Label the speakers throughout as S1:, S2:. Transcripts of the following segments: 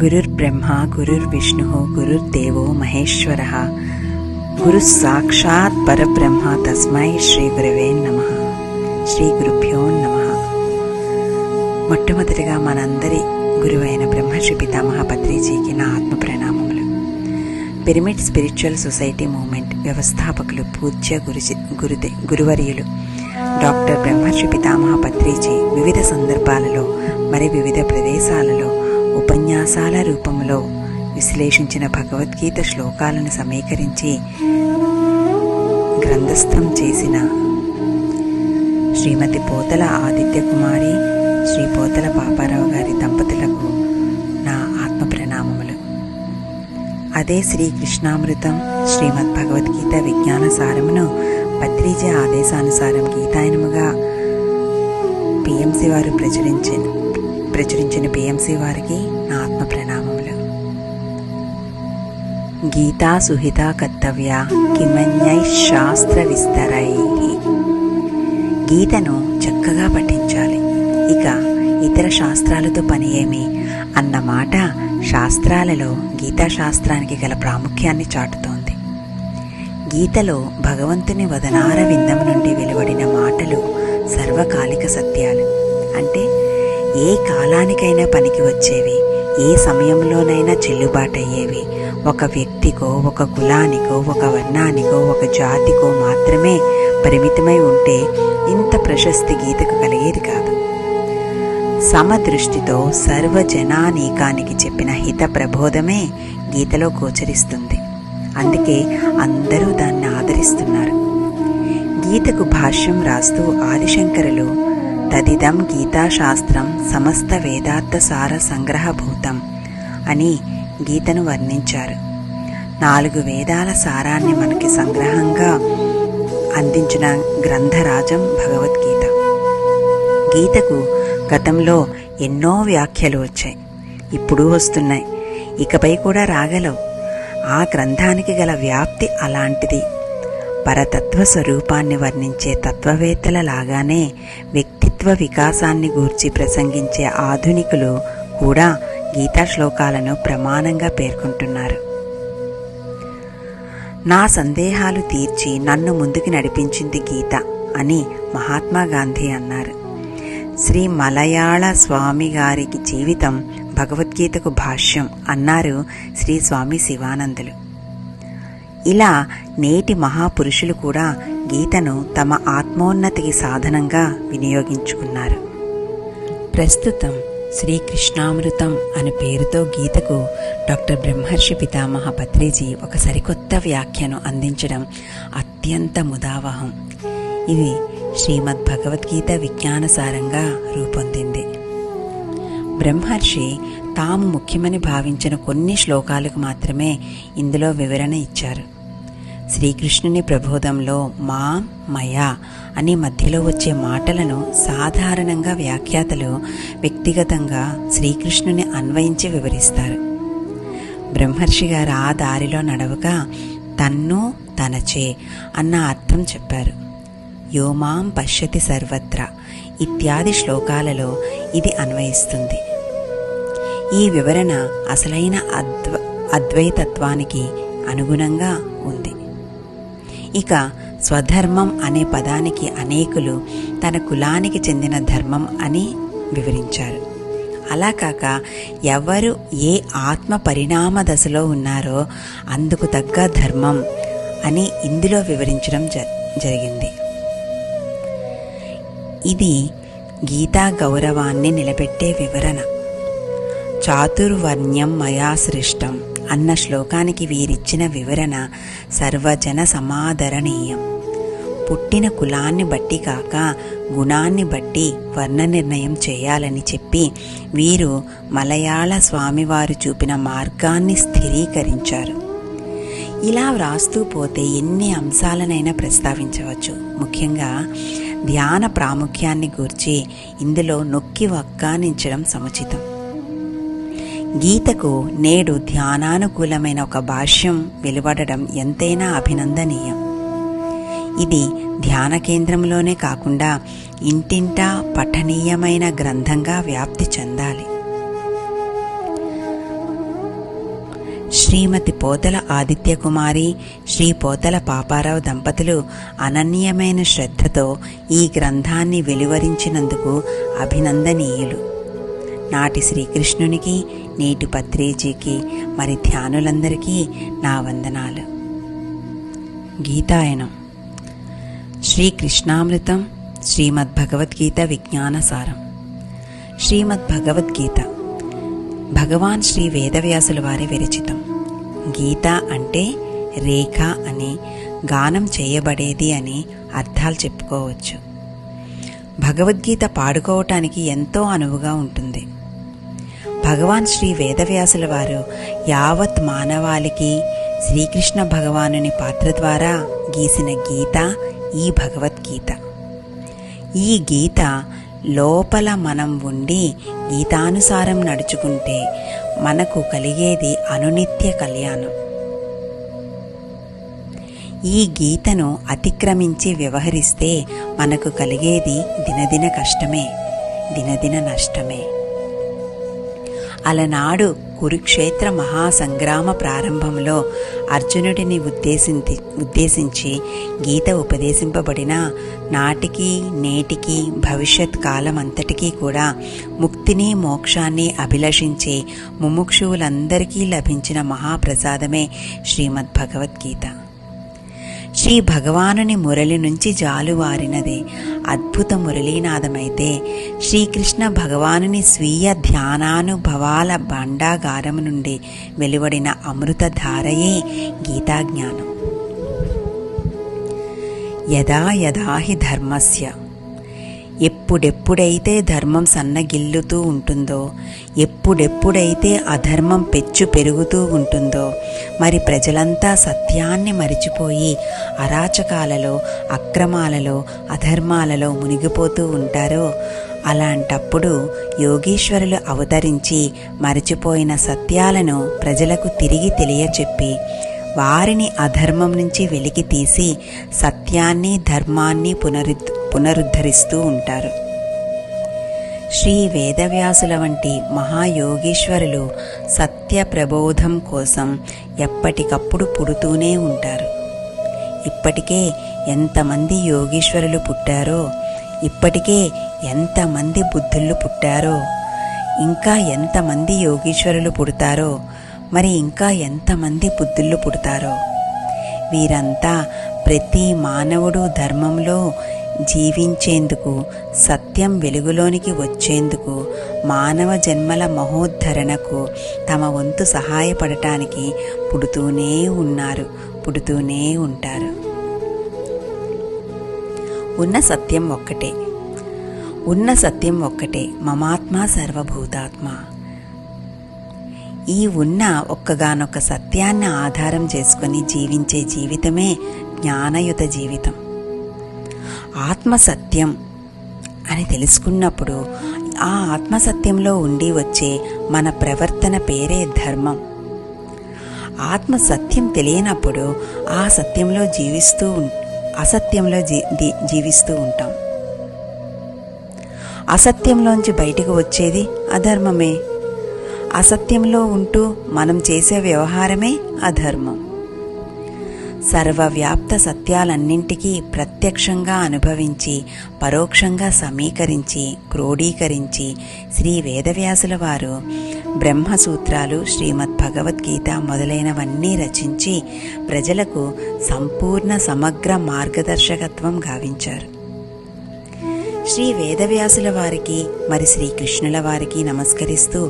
S1: గురుర్ బ్రహ్మ గురుర్ విష్ణు గురుర్ దేవో మహేశ్వర గురు సాక్షాత్ పరబ్రహ్మ తస్మై శ్రీ గురవే నమ శ్రీ గురుభ్యో నమ మొట్టమొదటిగా మనందరి గురువైన బ్రహ్మశ్రీ పితామహ పత్రిజీకి నా ఆత్మ ప్రణామములు పిరమిడ్ స్పిరిచువల్ సొసైటీ మూమెంట్ వ్యవస్థాపకులు పూజ్య గురుజి గురుదే గురువర్యులు డాక్టర్ బ్రహ్మశ్రీ పితామహ పత్రిజీ వివిధ సందర్భాలలో మరి వివిధ ప్రదేశాలలో ఉపన్యాసాల రూపంలో విశ్లేషించిన భగవద్గీత శ్లోకాలను సమీకరించి గ్రంథస్థం చేసిన శ్రీమతి పోతల ఆదిత్య కుమారి శ్రీ పోతల పాపారావు గారి దంపతులకు నా ఆత్మ ప్రణామములు అదే శ్రీ కృష్ణామృతం శ్రీమద్ భగవద్గీత విజ్ఞాన సారమును పత్రిజ ఆదేశానుసారం గీతాయనముగా పిఎంసి వారు ప్రచురించారు ప్రచురించిన పిఎంసి వారికి నా ఆత్మ ప్రణామములు గీతా సుహిత కర్తవ్య కిమన్యై శాస్త్ర విస్తరై గీతను చక్కగా పఠించాలి ఇక ఇతర శాస్త్రాలతో పని ఏమి అన్నమాట శాస్త్రాలలో గీతాశాస్త్రానికి గల ప్రాముఖ్యాన్ని చాటుతోంది గీతలో భగవంతుని వదనార విందం నుండి వెలువడిన మాటలు సర్వకాలిక సత్యాలు అంటే ఏ కాలానికైనా పనికి వచ్చేవి ఏ సమయంలోనైనా చెల్లుబాటయ్యేవి ఒక వ్యక్తికో ఒక కులానికో ఒక వర్ణానికో ఒక జాతికో మాత్రమే పరిమితమై ఉంటే ఇంత ప్రశస్తి గీతకు కలిగేది కాదు సమదృష్టితో సర్వజనానీకానికి చెప్పిన హిత ప్రబోధమే గీతలో గోచరిస్తుంది అందుకే అందరూ దాన్ని ఆదరిస్తున్నారు గీతకు భాష్యం రాస్తూ ఆదిశంకరులు తదిదం గీతాశాస్త్రం సమస్త వేదార్థ సార సంగ్రహభూతం అని గీతను వర్ణించారు నాలుగు వేదాల సారాన్ని మనకి సంగ్రహంగా అందించిన గ్రంథరాజం భగవద్గీత గీతకు గతంలో ఎన్నో వ్యాఖ్యలు వచ్చాయి ఇప్పుడు వస్తున్నాయి ఇకపై కూడా రాగలవు ఆ గ్రంథానికి గల వ్యాప్తి అలాంటిది పరతత్వ స్వరూపాన్ని వర్ణించే తత్వవేత్తల లాగానే వ్యక్తి వ్యక్తిత్వ వికాసాన్ని గూర్చి ప్రసంగించే ఆధునికులు కూడా గీతా శ్లోకాలను ప్రమాణంగా పేర్కొంటున్నారు నా సందేహాలు తీర్చి నన్ను ముందుకు నడిపించింది గీత అని మహాత్మా గాంధీ అన్నారు శ్రీ మలయాళ స్వామి గారికి జీవితం భగవద్గీతకు భాష్యం అన్నారు శ్రీ స్వామి శివానందులు ఇలా నేటి మహాపురుషులు కూడా గీతను తమ ఆత్మ ఆత్మోన్నతికి సాధనంగా వినియోగించుకున్నారు ప్రస్తుతం శ్రీకృష్ణామృతం అనే పేరుతో గీతకు డాక్టర్ బ్రహ్మర్షి పితామహ పత్రిజీ ఒక సరికొత్త వ్యాఖ్యను అందించడం అత్యంత ముదావహం ఇది శ్రీమద్ భగవద్గీత విజ్ఞానసారంగా రూపొందింది బ్రహ్మర్షి తాము ముఖ్యమని భావించిన కొన్ని శ్లోకాలకు మాత్రమే ఇందులో వివరణ ఇచ్చారు శ్రీకృష్ణుని ప్రబోధంలో మా మయా అనే మధ్యలో వచ్చే మాటలను సాధారణంగా వ్యాఖ్యాతలు వ్యక్తిగతంగా శ్రీకృష్ణుని అన్వయించి వివరిస్తారు బ్రహ్మర్షి గారు ఆ దారిలో నడవక తన్ను తనచే అన్న అర్థం చెప్పారు యోమాం పశ్యతి సర్వత్ర ఇత్యాది శ్లోకాలలో ఇది అన్వయిస్తుంది ఈ వివరణ అసలైన అద్వ అద్వైతత్వానికి అనుగుణంగా ఉంది ఇక స్వధర్మం అనే పదానికి అనేకులు తన కులానికి చెందిన ధర్మం అని వివరించారు అలా కాక ఎవరు ఏ ఆత్మ పరిణామ దశలో ఉన్నారో అందుకు తగ్గ ధర్మం అని ఇందులో వివరించడం జరిగింది ఇది గీతా గౌరవాన్ని నిలబెట్టే వివరణ చాతుర్వర్ణ్యం మయా సృష్టం అన్న శ్లోకానికి వీరిచ్చిన వివరణ సర్వజన సమాదరణీయం పుట్టిన కులాన్ని బట్టి కాక గుణాన్ని బట్టి వర్ణ నిర్ణయం చేయాలని చెప్పి వీరు మలయాళ స్వామివారు చూపిన మార్గాన్ని స్థిరీకరించారు ఇలా వ్రాస్తూ పోతే ఎన్ని అంశాలనైనా ప్రస్తావించవచ్చు ముఖ్యంగా ధ్యాన ప్రాముఖ్యాన్ని గూర్చి ఇందులో నొక్కి వక్కానించడం సముచితం గీతకు నేడు ధ్యానానుకూలమైన ఒక భాష్యం వెలువడడం ఎంతైనా అభినందనీయం ఇది ధ్యాన కేంద్రంలోనే కాకుండా ఇంటింటా పఠనీయమైన గ్రంథంగా వ్యాప్తి చెందాలి శ్రీమతి పోతల ఆదిత్యకుమారి శ్రీ పోతల పాపారావు దంపతులు అనన్యమైన శ్రద్ధతో ఈ గ్రంథాన్ని వెలువరించినందుకు అభినందనీయులు నాటి శ్రీకృష్ణునికి నేటి పత్రేజీకి మరి ధ్యానులందరికీ నా వందనాలు గీతాయనం శ్రీకృష్ణామృతం శ్రీమద్ భగవద్గీత విజ్ఞానసారం శ్రీమద్ భగవద్గీత భగవాన్ శ్రీ వేదవ్యాసుల వారి విరచితం గీత అంటే రేఖ అని గానం చేయబడేది అని అర్థాలు చెప్పుకోవచ్చు భగవద్గీత పాడుకోవటానికి ఎంతో అనువుగా ఉంటుంది భగవాన్ శ్రీ వేదవ్యాసుల వారు యావత్ మానవాళికి శ్రీకృష్ణ భగవానుని పాత్ర ద్వారా గీసిన గీత ఈ భగవద్గీత ఈ గీత లోపల మనం ఉండి గీతానుసారం నడుచుకుంటే మనకు కలిగేది అనునిత్య కళ్యాణం ఈ గీతను అతిక్రమించి వ్యవహరిస్తే మనకు కలిగేది దినదిన కష్టమే దినదిన నష్టమే అలనాడు కురుక్షేత్ర మహాసంగ్రామ ప్రారంభంలో అర్జునుడిని ఉద్దేశించి ఉద్దేశించి గీత ఉపదేశింపబడిన నాటికి నేటికి భవిష్యత్ కాలం అంతటికీ కూడా ముక్తిని మోక్షాన్ని అభిలషించే ముముక్షువులందరికీ లభించిన మహాప్రసాదమే శ్రీమద్ భగవద్గీత శ్రీ భగవానుని మురళి నుంచి జాలువారినదే అద్భుత మురళీనాదమైతే శ్రీకృష్ణ భగవానుని స్వీయ ధ్యానానుభవాల భాండాగారము నుండి వెలువడిన అమృతధారయే గీతాజ్ఞానం యదా యదా హి ధర్మస్య ఎప్పుడెప్పుడైతే ధర్మం సన్నగిల్లుతూ ఉంటుందో ఎప్పుడెప్పుడైతే అధర్మం పెచ్చు పెరుగుతూ ఉంటుందో మరి ప్రజలంతా సత్యాన్ని మరిచిపోయి అరాచకాలలో అక్రమాలలో అధర్మాలలో మునిగిపోతూ ఉంటారో అలాంటప్పుడు యోగీశ్వరులు అవతరించి మరిచిపోయిన సత్యాలను ప్రజలకు తిరిగి తెలియచెప్పి వారిని అధర్మం నుంచి వెలికి తీసి సత్యాన్ని ధర్మాన్ని పునరుద్ పునరుద్ధరిస్తూ ఉంటారు శ్రీ వేదవ్యాసుల వంటి మహాయోగేశ్వరులు సత్య ప్రబోధం కోసం ఎప్పటికప్పుడు పుడుతూనే ఉంటారు ఇప్పటికే ఎంతమంది యోగేశ్వరులు పుట్టారో ఇప్పటికే ఎంతమంది బుద్ధులు పుట్టారో ఇంకా ఎంతమంది యోగేశ్వరులు పుడతారో మరి ఇంకా ఎంతమంది బుద్ధుళ్ళు పుడతారో వీరంతా ప్రతి మానవుడు ధర్మంలో జీవించేందుకు సత్యం వెలుగులోనికి వచ్చేందుకు మానవ జన్మల మహోద్ధరణకు తమ వంతు సహాయపడటానికి పుడుతూనే ఉన్నారు పుడుతూనే ఉంటారు ఉన్న సత్యం ఒక్కటే ఉన్న సత్యం ఒక్కటే మమాత్మ సర్వభూతాత్మ ఈ ఉన్న ఒక్కగానొక్క సత్యాన్ని ఆధారం చేసుకుని జీవించే జీవితమే జ్ఞానయుత జీవితం ఆత్మసత్యం అని తెలుసుకున్నప్పుడు ఆ ఆత్మసత్యంలో ఉండి వచ్చే మన ప్రవర్తన పేరే ధర్మం ఆత్మ సత్యం తెలియనప్పుడు ఆ సత్యంలో జీవిస్తూ అసత్యంలో జీ జీవిస్తూ ఉంటాం అసత్యంలోంచి బయటకు వచ్చేది అధర్మమే అసత్యంలో ఉంటూ మనం చేసే వ్యవహారమే అధర్మం సర్వవ్యాప్త సత్యాలన్నింటికీ ప్రత్యక్షంగా అనుభవించి పరోక్షంగా సమీకరించి క్రోడీకరించి శ్రీ వేదవ్యాసుల వారు బ్రహ్మసూత్రాలు శ్రీమద్ భగవద్గీత మొదలైనవన్నీ రచించి ప్రజలకు సంపూర్ణ సమగ్ర మార్గదర్శకత్వం గావించారు శ్రీ వేదవ్యాసుల వారికి మరి శ్రీకృష్ణుల వారికి నమస్కరిస్తూ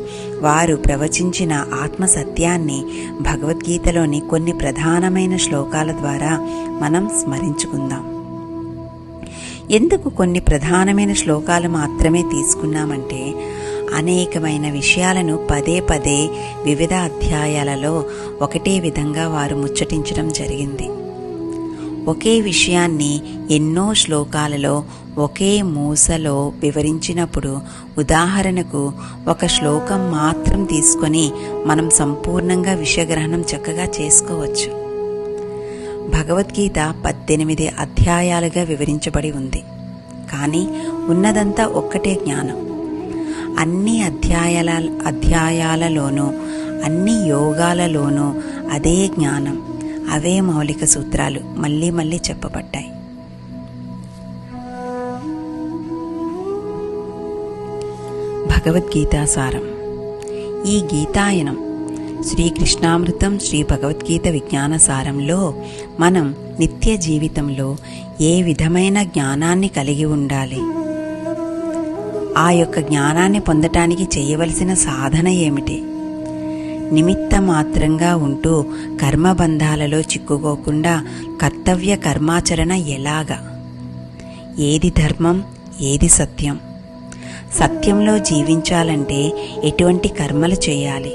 S1: వారు ప్రవచించిన ఆత్మ సత్యాన్ని భగవద్గీతలోని కొన్ని ప్రధానమైన శ్లోకాల ద్వారా మనం స్మరించుకుందాం ఎందుకు కొన్ని ప్రధానమైన శ్లోకాలు మాత్రమే తీసుకున్నామంటే అనేకమైన విషయాలను పదే పదే వివిధ అధ్యాయాలలో ఒకటే విధంగా వారు ముచ్చటించడం జరిగింది ఒకే విషయాన్ని ఎన్నో శ్లోకాలలో ఒకే మూసలో వివరించినప్పుడు ఉదాహరణకు ఒక శ్లోకం మాత్రం తీసుకొని మనం సంపూర్ణంగా విషయగ్రహణం చక్కగా చేసుకోవచ్చు భగవద్గీత పద్దెనిమిది అధ్యాయాలుగా వివరించబడి ఉంది కానీ ఉన్నదంతా ఒక్కటే జ్ఞానం అన్ని అధ్యాయాల అధ్యాయాలలోనూ అన్ని యోగాలలోనూ అదే జ్ఞానం అవే మౌలిక సూత్రాలు మళ్ళీ మళ్ళీ చెప్పబడ్డాయి భగవద్గీతాసారం ఈ గీతాయనం శ్రీకృష్ణామృతం శ్రీ భగవద్గీత విజ్ఞానసారంలో మనం నిత్య జీవితంలో ఏ విధమైన జ్ఞానాన్ని కలిగి ఉండాలి ఆ యొక్క జ్ఞానాన్ని పొందటానికి చేయవలసిన సాధన ఏమిటి నిమిత్త మాత్రంగా ఉంటూ కర్మబంధాలలో చిక్కుకోకుండా కర్తవ్య కర్మాచరణ ఎలాగా ఏది ధర్మం ఏది సత్యం సత్యంలో జీవించాలంటే ఎటువంటి కర్మలు చేయాలి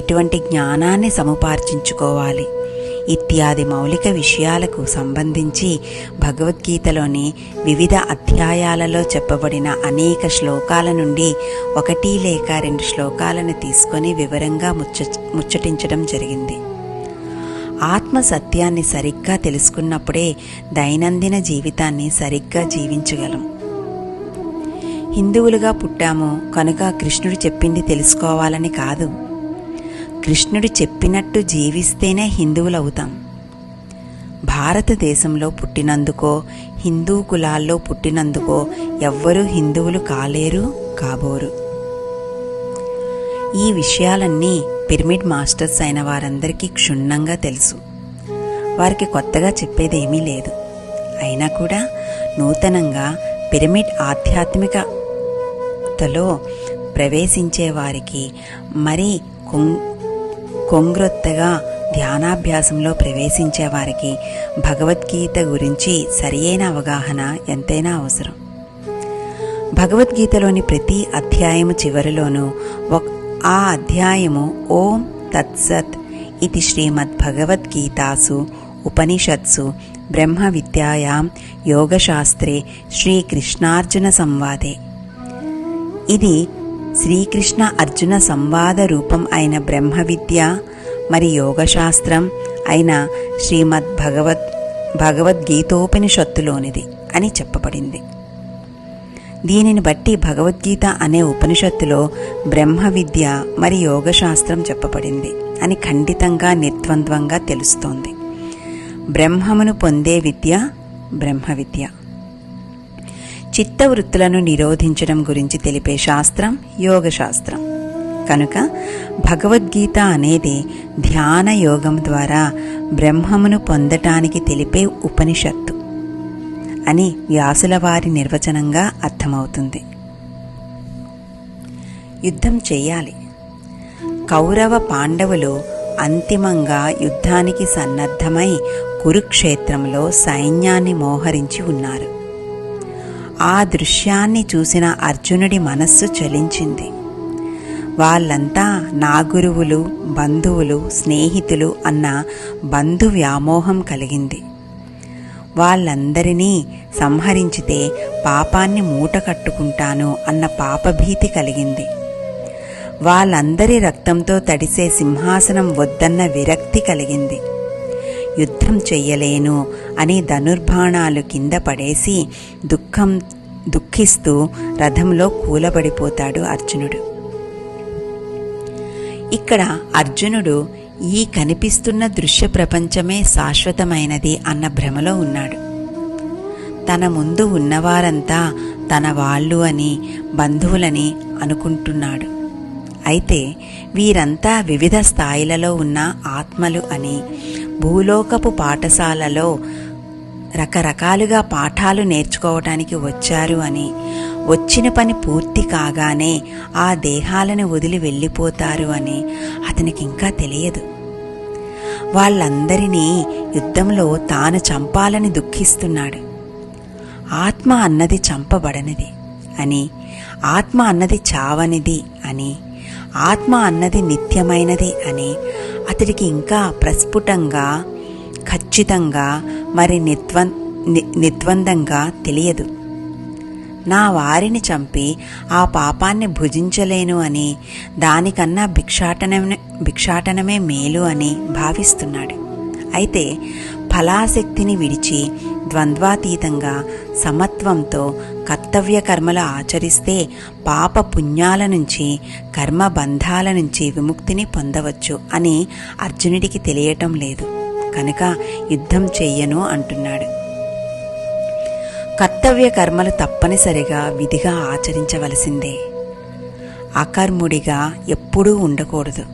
S1: ఎటువంటి జ్ఞానాన్ని సముపార్జించుకోవాలి ఇత్యాది మౌలిక విషయాలకు సంబంధించి భగవద్గీతలోని వివిధ అధ్యాయాలలో చెప్పబడిన అనేక శ్లోకాల నుండి ఒకటి లేక రెండు శ్లోకాలను తీసుకొని వివరంగా ముచ్చ ముచ్చటించడం జరిగింది ఆత్మ సత్యాన్ని సరిగ్గా తెలుసుకున్నప్పుడే దైనందిన జీవితాన్ని సరిగ్గా జీవించగలం హిందువులుగా పుట్టాము కనుక కృష్ణుడు చెప్పింది తెలుసుకోవాలని కాదు కృష్ణుడు చెప్పినట్టు జీవిస్తేనే హిందువులవుతాం భారతదేశంలో పుట్టినందుకో హిందూ కులాల్లో పుట్టినందుకో ఎవ్వరూ హిందువులు కాలేరు కాబోరు ఈ విషయాలన్నీ పిరమిడ్ మాస్టర్స్ అయిన వారందరికీ క్షుణ్ణంగా తెలుసు వారికి కొత్తగా చెప్పేదేమీ లేదు అయినా కూడా నూతనంగా పిరమిడ్ ఆధ్యాత్మికతలో ప్రవేశించే వారికి మరీ కొంగ్రొత్తగా ధ్యానాభ్యాసంలో ప్రవేశించేవారికి భగవద్గీత గురించి సరియైన అవగాహన ఎంతైనా అవసరం భగవద్గీతలోని ప్రతి అధ్యాయము చివరిలోనూ ఆ అధ్యాయము ఓం తత్సత్ ఇది శ్రీమద్ భగవద్గీతాసు ఉపనిషత్సు బ్రహ్మ విద్యాయాం యోగశాస్త్రే శ్రీకృష్ణార్జున సంవాదే ఇది శ్రీకృష్ణ అర్జున సంవాద రూపం అయిన బ్రహ్మ విద్య మరి యోగశాస్త్రం అయిన శ్రీమద్ భగవద్ భగవద్గీతోపనిషత్తులోనిది అని చెప్పబడింది దీనిని బట్టి భగవద్గీత అనే ఉపనిషత్తులో బ్రహ్మ విద్య మరి యోగశాస్త్రం చెప్పబడింది అని ఖండితంగా నిర్ద్వంద్వంగా తెలుస్తోంది బ్రహ్మమును పొందే విద్య బ్రహ్మ విద్య చిత్తవృత్తులను నిరోధించడం గురించి తెలిపే శాస్త్రం యోగ శాస్త్రం కనుక భగవద్గీత అనేది ధ్యాన యోగం ద్వారా బ్రహ్మమును పొందటానికి తెలిపే ఉపనిషత్తు అని వ్యాసుల వారి నిర్వచనంగా అర్థమవుతుంది యుద్ధం చేయాలి కౌరవ పాండవులు అంతిమంగా యుద్ధానికి సన్నద్ధమై కురుక్షేత్రంలో సైన్యాన్ని మోహరించి ఉన్నారు ఆ దృశ్యాన్ని చూసిన అర్జునుడి మనస్సు చలించింది వాళ్ళంతా నా గురువులు బంధువులు స్నేహితులు అన్న బంధు వ్యామోహం కలిగింది వాళ్ళందరినీ సంహరించితే పాపాన్ని మూట కట్టుకుంటాను అన్న పాపభీతి కలిగింది వాళ్ళందరి రక్తంతో తడిసే సింహాసనం వద్దన్న విరక్తి కలిగింది యుద్ధం చెయ్యలేను అని ధనుర్బాణాలు కింద పడేసి దుఃఖం దుఃఖిస్తూ రథంలో కూలబడిపోతాడు అర్జునుడు ఇక్కడ అర్జునుడు ఈ కనిపిస్తున్న దృశ్య ప్రపంచమే శాశ్వతమైనది అన్న భ్రమలో ఉన్నాడు తన ముందు ఉన్నవారంతా తన వాళ్ళు అని బంధువులని అనుకుంటున్నాడు అయితే వీరంతా వివిధ స్థాయిలలో ఉన్న ఆత్మలు అని భూలోకపు పాఠశాలలో రకరకాలుగా పాఠాలు నేర్చుకోవటానికి వచ్చారు అని వచ్చిన పని పూర్తి కాగానే ఆ దేహాలను వదిలి వెళ్ళిపోతారు అని అతనికి ఇంకా తెలియదు వాళ్ళందరినీ యుద్ధంలో తాను చంపాలని దుఃఖిస్తున్నాడు ఆత్మ అన్నది చంపబడనిది అని ఆత్మ అన్నది చావనిది అని ఆత్మ అన్నది నిత్యమైనది అని అతడికి ఇంకా ప్రస్ఫుటంగా ఖచ్చితంగా మరి నిద్వ నిద్వందంగా తెలియదు నా వారిని చంపి ఆ పాపాన్ని భుజించలేను అని దానికన్నా భిక్షాటనమే భిక్షాటనమే మేలు అని భావిస్తున్నాడు అయితే ఫలాశక్తిని విడిచి ద్వంద్వాతీతంగా సమత్వంతో కర్తవ్య కర్మలు ఆచరిస్తే పాప పుణ్యాల నుంచి కర్మ బంధాల నుంచి విముక్తిని పొందవచ్చు అని అర్జునుడికి తెలియటం లేదు కనుక యుద్ధం చెయ్యను అంటున్నాడు కర్తవ్య కర్మలు తప్పనిసరిగా విధిగా ఆచరించవలసిందే అకర్ముడిగా ఎప్పుడూ ఉండకూడదు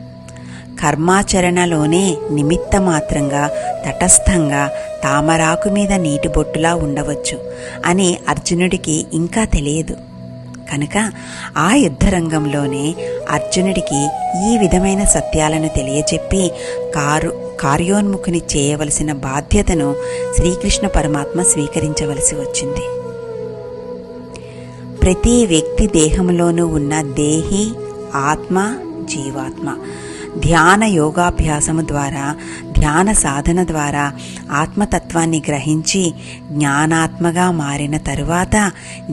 S1: కర్మాచరణలోనే నిమిత్తమాత్రంగా తటస్థంగా తామరాకు మీద నీటి బొట్టులా ఉండవచ్చు అని అర్జునుడికి ఇంకా తెలియదు కనుక ఆ యుద్ధరంగంలోనే అర్జునుడికి ఈ విధమైన సత్యాలను తెలియచెప్పి కారు కార్యోన్ముఖుని చేయవలసిన బాధ్యతను శ్రీకృష్ణ పరమాత్మ స్వీకరించవలసి వచ్చింది ప్రతి వ్యక్తి దేహంలోనూ ఉన్న దేహి ఆత్మ జీవాత్మ ధ్యాన యోగాభ్యాసము ద్వారా ధ్యాన సాధన ద్వారా ఆత్మతత్వాన్ని గ్రహించి జ్ఞానాత్మగా మారిన తరువాత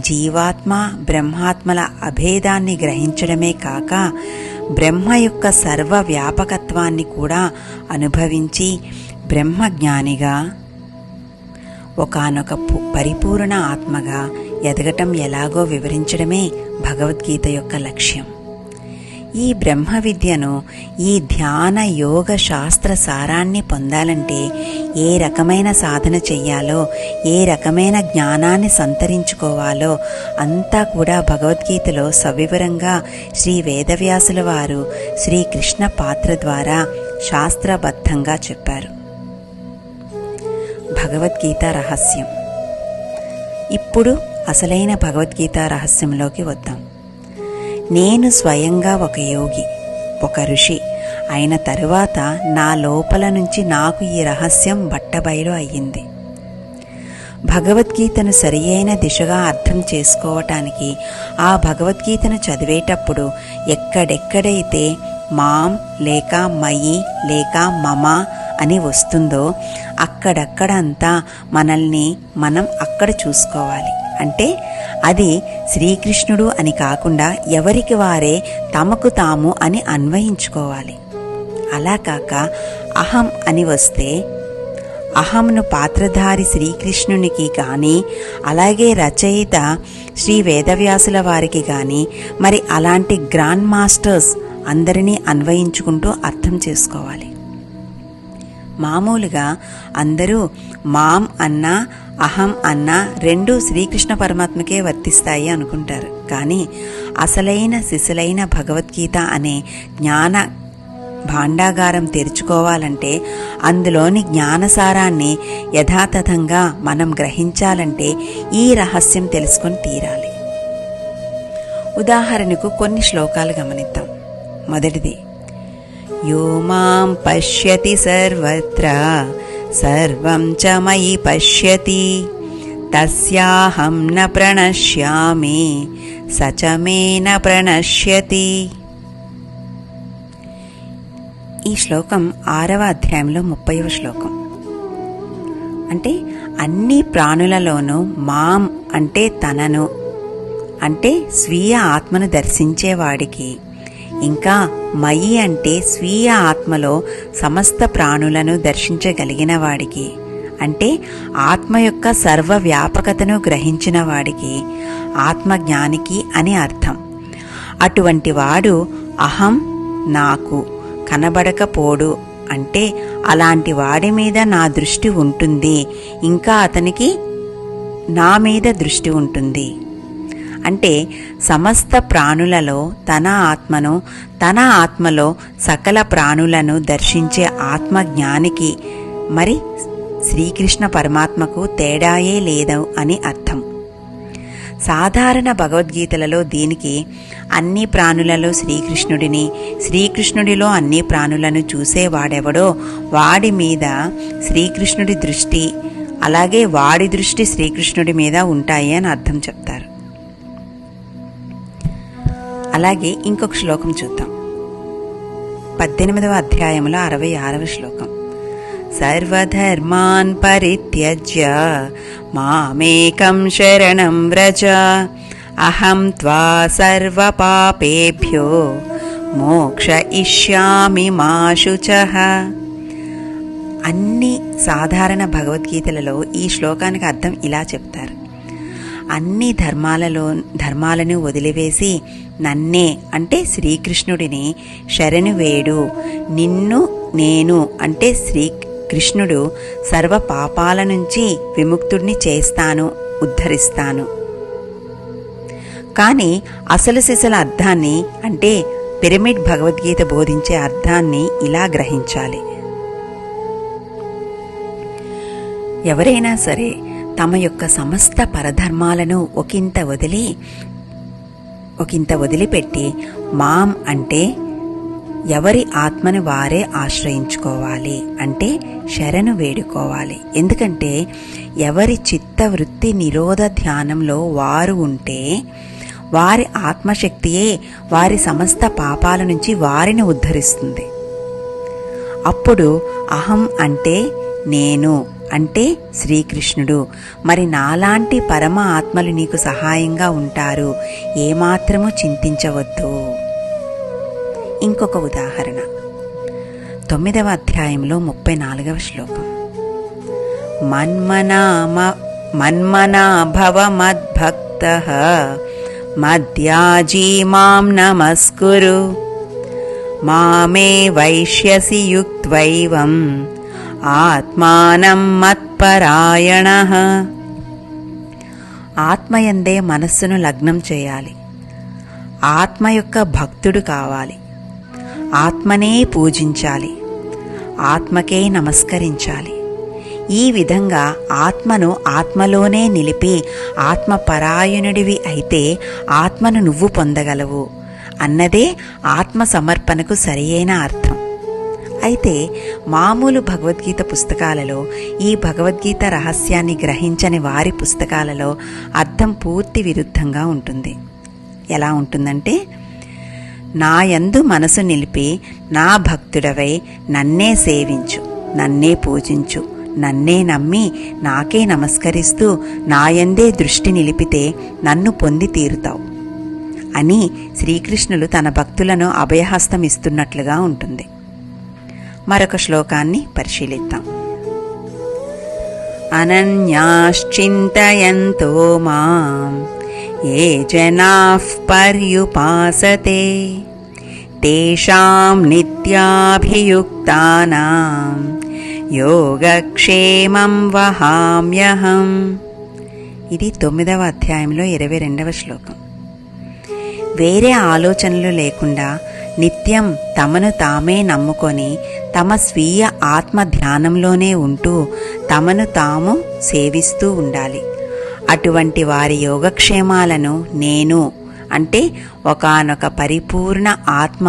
S1: జీవాత్మ బ్రహ్మాత్మల అభేదాన్ని గ్రహించడమే కాక బ్రహ్మ యొక్క సర్వ వ్యాపకత్వాన్ని కూడా అనుభవించి బ్రహ్మజ్ఞానిగా ఒకనొక పరిపూర్ణ ఆత్మగా ఎదగటం ఎలాగో వివరించడమే భగవద్గీత యొక్క లక్ష్యం ఈ బ్రహ్మ విద్యను ఈ ధ్యాన యోగ శాస్త్ర సారాన్ని పొందాలంటే ఏ రకమైన సాధన చెయ్యాలో ఏ రకమైన జ్ఞానాన్ని సంతరించుకోవాలో అంతా కూడా భగవద్గీతలో సవివరంగా శ్రీ వేదవ్యాసుల వారు శ్రీకృష్ణ పాత్ర ద్వారా శాస్త్రబద్ధంగా చెప్పారు భగవద్గీత రహస్యం ఇప్పుడు అసలైన భగవద్గీత రహస్యంలోకి వద్దాం నేను స్వయంగా ఒక యోగి ఒక ఋషి అయిన తరువాత నా లోపల నుంచి నాకు ఈ రహస్యం బట్టబయలు అయ్యింది భగవద్గీతను సరియైన దిశగా అర్థం చేసుకోవటానికి ఆ భగవద్గీతను చదివేటప్పుడు ఎక్కడెక్కడైతే మాం లేక మయి లేక మమ అని వస్తుందో అక్కడక్కడంతా మనల్ని మనం అక్కడ చూసుకోవాలి అంటే అది శ్రీకృష్ణుడు అని కాకుండా ఎవరికి వారే తమకు తాము అని అన్వయించుకోవాలి అలా కాక అహం అని వస్తే అహంను పాత్రధారి శ్రీకృష్ణునికి కానీ అలాగే రచయిత శ్రీ వేదవ్యాసుల వారికి కానీ మరి అలాంటి గ్రాండ్ మాస్టర్స్ అందరినీ అన్వయించుకుంటూ అర్థం చేసుకోవాలి మామూలుగా అందరూ మామ్ అన్నా అహం అన్నా రెండూ శ్రీకృష్ణ పరమాత్మకే వర్తిస్తాయి అనుకుంటారు కానీ అసలైన శిశులైన భగవద్గీత అనే జ్ఞాన భాండాగారం తెరుచుకోవాలంటే అందులోని జ్ఞానసారాన్ని యథాతథంగా మనం గ్రహించాలంటే ఈ రహస్యం తెలుసుకొని తీరాలి ఉదాహరణకు కొన్ని శ్లోకాలు గమనిద్దాం మొదటిది यो मां पश्यति सर्वत्र सर्वं च मयि पश्यति तस्याहं న प्रणश्यामि स च मे ప్రణశ్యతి ఈ శ్లోకం ఆరవ అధ్యాయంలో ముప్పైవ శ్లోకం అంటే అన్ని ప్రాణులలోనూ మాం అంటే తనను అంటే స్వీయ ఆత్మను దర్శించేవాడికి ఇంకా మయి అంటే స్వీయ ఆత్మలో సమస్త ప్రాణులను దర్శించగలిగిన వాడికి అంటే ఆత్మ యొక్క సర్వవ్యాపకతను గ్రహించిన వాడికి ఆత్మజ్ఞానికి అని అర్థం అటువంటి వాడు అహం నాకు కనబడకపోడు అంటే అలాంటి వాడి మీద నా దృష్టి ఉంటుంది ఇంకా అతనికి నా మీద దృష్టి ఉంటుంది అంటే సమస్త ప్రాణులలో తన ఆత్మను తన ఆత్మలో సకల ప్రాణులను దర్శించే ఆత్మ జ్ఞానికి మరి శ్రీకృష్ణ పరమాత్మకు తేడాయే లేదు అని అర్థం సాధారణ భగవద్గీతలలో దీనికి అన్ని ప్రాణులలో శ్రీకృష్ణుడిని శ్రీకృష్ణుడిలో అన్ని ప్రాణులను చూసేవాడెవడో వాడి మీద శ్రీకృష్ణుడి దృష్టి అలాగే వాడి దృష్టి శ్రీకృష్ణుడి మీద ఉంటాయి అని అర్థం చెప్తారు అలాగే ఇంకొక శ్లోకం చూద్దాం పద్దెనిమిదవ అధ్యాయంలో అరవై ఆరవ శ్లోకం సర్వధర్మాన్ పరిత్యజ్య మామేకం శరణం వ్రజ అహం త్వా సర్వపాపేభ్యో మోక్ష ఇష్యామి మాశుచ అన్ని సాధారణ భగవద్గీతలలో ఈ శ్లోకానికి అర్థం ఇలా చెప్తారు అన్ని ధర్మాలలో ధర్మాలను వదిలివేసి నన్నే అంటే శ్రీకృష్ణుడిని శరణు వేడు నిన్ను నేను అంటే శ్రీ కృష్ణుడు సర్వ పాపాల నుంచి విముక్తుడిని చేస్తాను ఉద్ధరిస్తాను కానీ అసలు సిసల అర్థాన్ని అంటే పిరమిడ్ భగవద్గీత బోధించే అర్థాన్ని ఇలా గ్రహించాలి ఎవరైనా సరే తమ యొక్క సమస్త పరధర్మాలను ఒకంత వదిలి ఒకంత వదిలిపెట్టి మాం అంటే ఎవరి ఆత్మని వారే ఆశ్రయించుకోవాలి అంటే శరణు వేడుకోవాలి ఎందుకంటే ఎవరి చిత్తవృత్తి నిరోధ ధ్యానంలో వారు ఉంటే వారి ఆత్మశక్తియే వారి సమస్త పాపాల నుంచి వారిని ఉద్ధరిస్తుంది అప్పుడు అహం అంటే నేను అంటే శ్రీకృష్ణుడు మరి నాలాంటి పరమ ఆత్మలు నీకు సహాయంగా ఉంటారు ఏమాత్రము చింతించవద్దు ఇంకొక ఉదాహరణ తొమ్మిదవ అధ్యాయంలో ముప్పై నాలుగవ శ్లోకం మన్మనామ మన్మనాభవమద్భక్త మద్యాజీ మాం నమస్కురు మామే వైష్యసి ఆత్మానం మత్పరాయణ ఆత్మయందే మనస్సును లగ్నం చేయాలి ఆత్మ యొక్క భక్తుడు కావాలి ఆత్మనే పూజించాలి ఆత్మకే నమస్కరించాలి ఈ విధంగా ఆత్మను ఆత్మలోనే నిలిపి ఆత్మపరాయణుడివి అయితే ఆత్మను నువ్వు పొందగలవు అన్నదే ఆత్మ సమర్పణకు సరియైన అర్థం అయితే మామూలు భగవద్గీత పుస్తకాలలో ఈ భగవద్గీత రహస్యాన్ని గ్రహించని వారి పుస్తకాలలో అర్థం పూర్తి విరుద్ధంగా ఉంటుంది ఎలా ఉంటుందంటే నాయందు మనసు నిలిపి నా భక్తుడవై నన్నే సేవించు నన్నే పూజించు నన్నే నమ్మి నాకే నమస్కరిస్తూ నాయందే దృష్టి నిలిపితే నన్ను పొంది తీరుతావు అని శ్రీకృష్ణులు తన భక్తులను అభయహస్తం ఇస్తున్నట్లుగా ఉంటుంది మరొక శ్లోకాన్ని పరిశీలిద్దాం అనన్యాశ్చింతయంతో మా ఏ జనా పర్యుపాసతే తేషాం నిత్యాభియుక్తానాం యోగక్షేమం వహామ్యహం ఇది తొమ్మిదవ అధ్యాయంలో ఇరవై రెండవ శ్లోకం వేరే ఆలోచనలు లేకుండా నిత్యం తమను తామే నమ్ముకొని తమ స్వీయ ఆత్మ ధ్యానంలోనే ఉంటూ తమను తాము సేవిస్తూ ఉండాలి అటువంటి వారి యోగక్షేమాలను నేను అంటే ఒకనొక పరిపూర్ణ ఆత్మ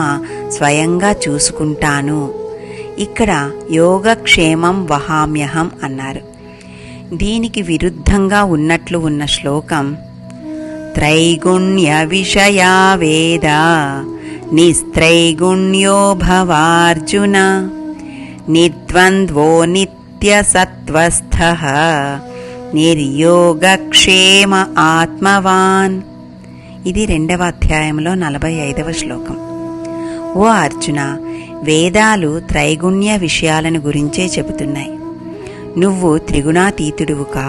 S1: స్వయంగా చూసుకుంటాను ఇక్కడ యోగక్షేమం వహామ్యహం అన్నారు దీనికి విరుద్ధంగా ఉన్నట్లు ఉన్న శ్లోకం త్రైగుణ్య విషయా వేద निस्त्रैगुण्यो भवार्जुन నిద్వంద్వో नित्यसत्त्वस्थः నిర్యోగక్షేమ ఆత్మవాన్ ఇది రెండవ అధ్యాయంలో నలభై ఐదవ శ్లోకం ఓ అర్జున వేదాలు త్రైగుణ్య విషయాలను గురించే చెబుతున్నాయి నువ్వు కా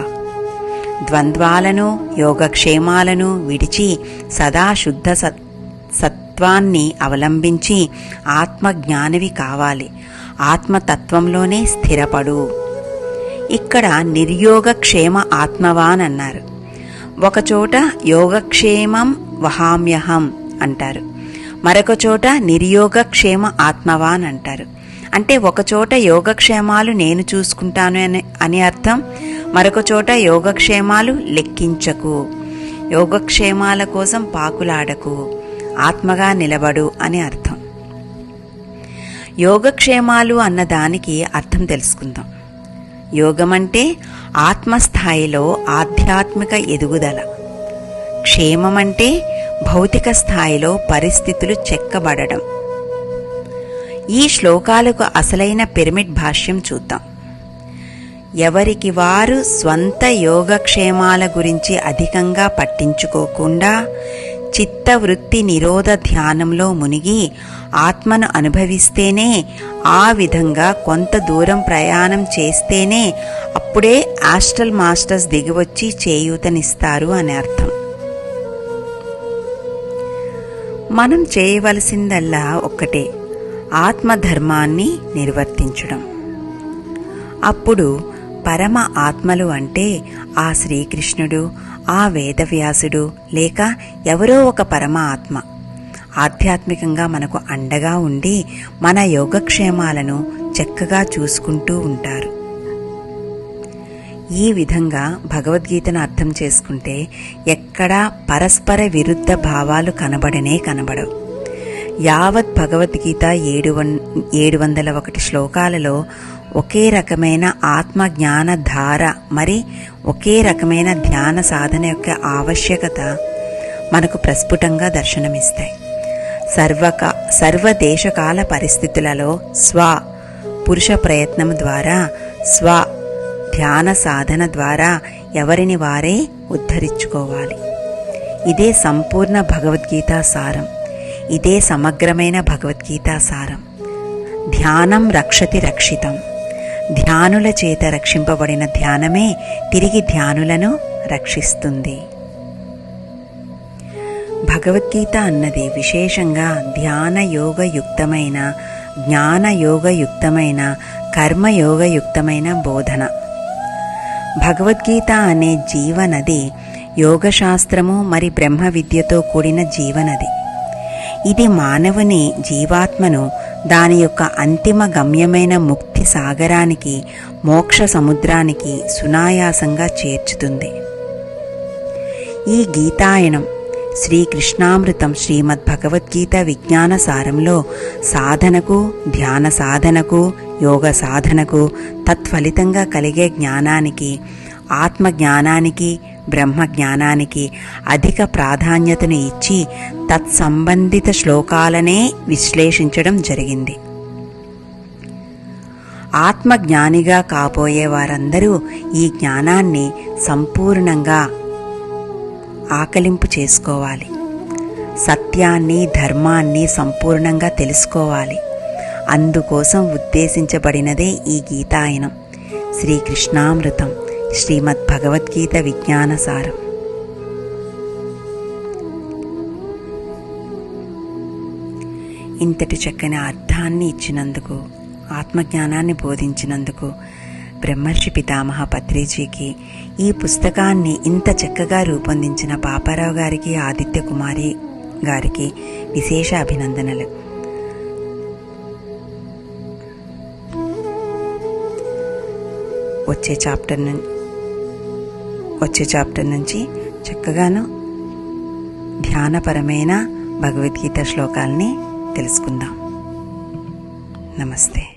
S1: ద్వంద్వాలను యోగక్షేమాలను విడిచి సదా శుద్ధ సత్ తత్వాన్ని అవలంబించి ఆత్మజ్ఞానవి కావాలి ఆత్మతత్వంలోనే స్థిరపడు ఇక్కడ నిర్యోగక్షేమ ఆత్మవాన్ అన్నారు ఒకచోట యోగక్షేమం వహామ్యహం అంటారు మరొక చోట నిర్యోగక్షేమ ఆత్మవాన్ అంటారు అంటే ఒకచోట యోగక్షేమాలు నేను చూసుకుంటాను అని అని అర్థం మరొక చోట యోగక్షేమాలు లెక్కించకు యోగక్షేమాల కోసం పాకులాడకు ఆత్మగా నిలబడు అని అర్థం యోగక్షేమాలు అన్న దానికి అర్థం తెలుసుకుందాం యోగమంటే ఆత్మస్థాయిలో ఆధ్యాత్మిక ఎదుగుదల క్షేమమంటే భౌతిక స్థాయిలో పరిస్థితులు చెక్కబడడం ఈ శ్లోకాలకు అసలైన పిరమిడ్ భాష్యం చూద్దాం ఎవరికి వారు స్వంత యోగక్షేమాల గురించి అధికంగా పట్టించుకోకుండా చిత్తవృత్తి నిరోధ ధ్యానంలో మునిగి ఆత్మను అనుభవిస్తేనే ఆ విధంగా కొంత దూరం ప్రయాణం చేస్తేనే అప్పుడే ఆస్ట్రల్ మాస్టర్స్ దిగివచ్చి చేయూతనిస్తారు అని అర్థం మనం చేయవలసిందల్లా ఒక్కటే ఆత్మధర్మాన్ని నిర్వర్తించడం అప్పుడు పరమ ఆత్మలు అంటే ఆ శ్రీకృష్ణుడు ఆ వేదవ్యాసుడు లేక ఎవరో ఒక పరమాత్మ ఆధ్యాత్మికంగా మనకు అండగా ఉండి మన యోగక్షేమాలను చక్కగా చూసుకుంటూ ఉంటారు ఈ విధంగా భగవద్గీతను అర్థం చేసుకుంటే ఎక్కడా పరస్పర విరుద్ధ భావాలు కనబడనే కనబడవు యావత్ భగవద్గీత ఏడు వన్ ఏడు వందల ఒకటి శ్లోకాలలో ఒకే రకమైన ఆత్మ జ్ఞాన ధార మరి ఒకే రకమైన ధ్యాన సాధన యొక్క ఆవశ్యకత మనకు ప్రస్ఫుటంగా దర్శనమిస్తాయి సర్వక సర్వదేశకాల పరిస్థితులలో స్వ పురుష ప్రయత్నం ద్వారా స్వ ధ్యాన సాధన ద్వారా ఎవరిని వారే ఉద్ధరించుకోవాలి ఇదే సంపూర్ణ భగవద్గీత సారం ఇదే సమగ్రమైన భగవద్గీత సారం ధ్యానం రక్షతి రక్షితం ధ్యానుల చేత రక్షింపబడిన ధ్యానమే తిరిగి ధ్యానులను రక్షిస్తుంది భగవద్గీత అన్నది విశేషంగా ధ్యాన యోగయుక్తమైన జ్ఞానయోగయుక్తమైన కర్మయోగయుక్తమైన బోధన భగవద్గీత అనే జీవనది యోగశాస్త్రము మరి బ్రహ్మ విద్యతో కూడిన జీవనది ఇది మానవుని జీవాత్మను దాని యొక్క అంతిమ గమ్యమైన ముక్తి సాగరానికి మోక్ష సముద్రానికి సునాయాసంగా చేర్చుతుంది ఈ గీతాయనం శ్రీకృష్ణామృతం శ్రీమద్ భగవద్గీత విజ్ఞాన సారంలో సాధనకు ధ్యాన సాధనకు యోగ సాధనకు తత్ఫలితంగా కలిగే జ్ఞానానికి ఆత్మ జ్ఞానానికి బ్రహ్మ జ్ఞానానికి అధిక ప్రాధాన్యతను ఇచ్చి తత్సంబంధిత శ్లోకాలనే విశ్లేషించడం జరిగింది ఆత్మజ్ఞానిగా కాబోయే వారందరూ ఈ జ్ఞానాన్ని సంపూర్ణంగా ఆకలింపు చేసుకోవాలి సత్యాన్ని ధర్మాన్ని సంపూర్ణంగా తెలుసుకోవాలి అందుకోసం ఉద్దేశించబడినదే ఈ గీతాయనం శ్రీకృష్ణామృతం శ్రీమద్ భగవద్గీత విజ్ఞాన సారం ఇంతటి చక్కని అర్థాన్ని ఇచ్చినందుకు ఆత్మజ్ఞానాన్ని బోధించినందుకు బ్రహ్మర్షి పితామహ పత్రిజీకి ఈ పుస్తకాన్ని ఇంత చక్కగా రూపొందించిన పాపారావు గారికి ఆదిత్య కుమారి గారికి విశేష అభినందనలు వచ్చే చాప్టర్ వచ్చే చాప్టర్ నుంచి చక్కగాను ధ్యానపరమైన భగవద్గీత శ్లోకాల్ని తెలుసుకుందాం నమస్తే